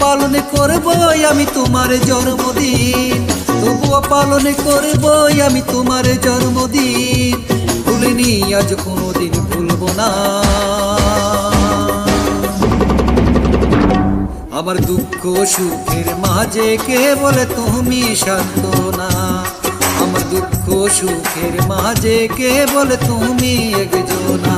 পালন করব আমি তোমার জন্মদিন। তবুও পালন করবই আমি তোমার জন্মদিন। ভুলিনি আজ কোনোদিন ভুলবো না। আমার দুঃখ সুখের মাঝে কে বলে তুমি শান্ত না। আমার দুঃখ সুখের মাঝে কে বলে তুমি একজনা।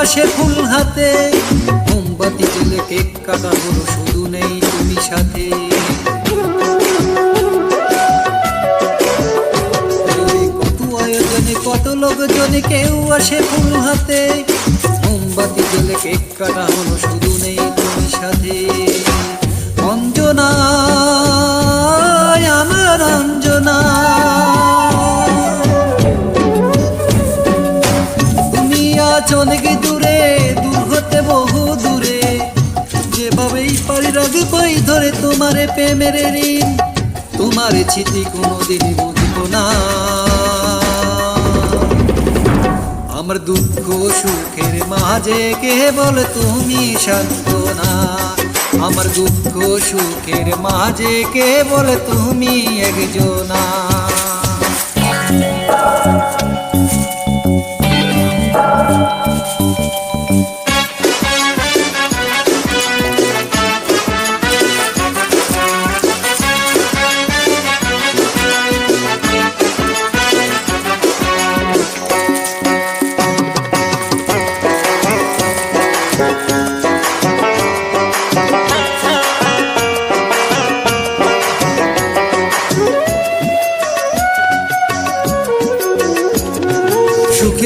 আসে ফুল হাতে। মোমবাতি জেলে কেক কাটা হলো শুধু নেই তুমি সাথে। কত আয়োজনে কত লোকজনে কেউ আসে ফুল হাতে। মোমবাতি জেলে কেক কাটা হলো শুধু নেই তুমি সাথে। অঞ্জনা আমার অঞ্জনা পাই তোমারে প্রেমের ঋণ, তোমার স্মৃতি কোনোদিন বুঝব না। আমার দুঃখ সুখের মাঝে কেবল তুমি শান্ত না। আমার দুঃখ সুখের মাঝে কে বল তুমি একজনা।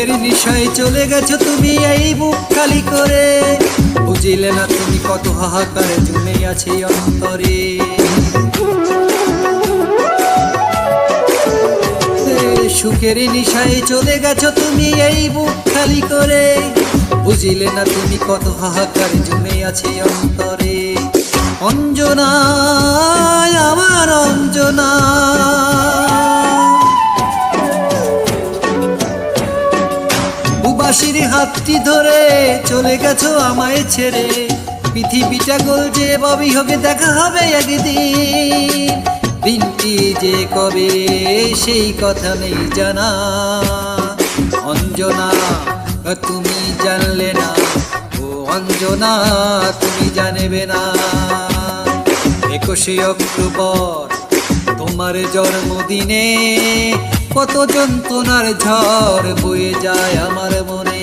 সুখের নিশায় চলে গেছো তুমি এই বুক খালি করে। বুঝিলে না তুমি কত হাহাকারে জমে আছে অন্তরে। সুখের নিশায় চলে গেছো তুমি এই বুক খালি করে। বুঝিলে না তুমি কত হাহাকারে জমে আছে অন্তরে। অঞ্জনা আমার অঞ্জনা উবাসির হাতটি ধরে চলে গেছো আমায় ছেড়ে। পৃথিবীটা গোল যে ববি হবে দেখা হবে একদিন। দিনটি যে কবে, সেই কথা নেই জানা। অঞ্জনা, তুমি জানলে না। ও অঞ্জনা, তুমি জানবে না। একুশে অক্টোবর, তোমার জন্মদিনে কত যন্ত্রণার ঝড় বয়ে যায় আমার মনে।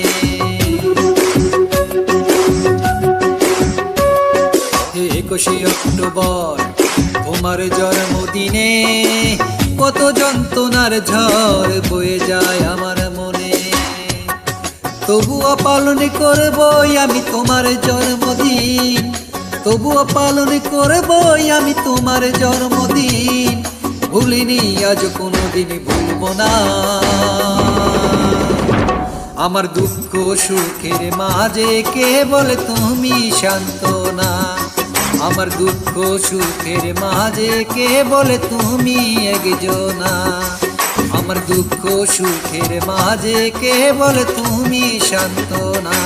একুশে অক্টোবর। তোমার জন্মদিনে কত যন্ত্রণার ঝড় বয়ে যায় আমার মনে। তবুও পালন করবই আমি তোমার জন্মদিন। তবুও পালন করবই আমি তোমার জন্মদিন। ভুলিনি আজ কোনোদিন ভুলব না। আমার দুঃখ সুখের মাঝে কে বলে তুমি শান্ত না। আমার দুঃখ সুখের মাঝে কে বলে তুমি একজনা? আমার দুঃখ সুখের মাঝে কে বলে তুমি শান্ত না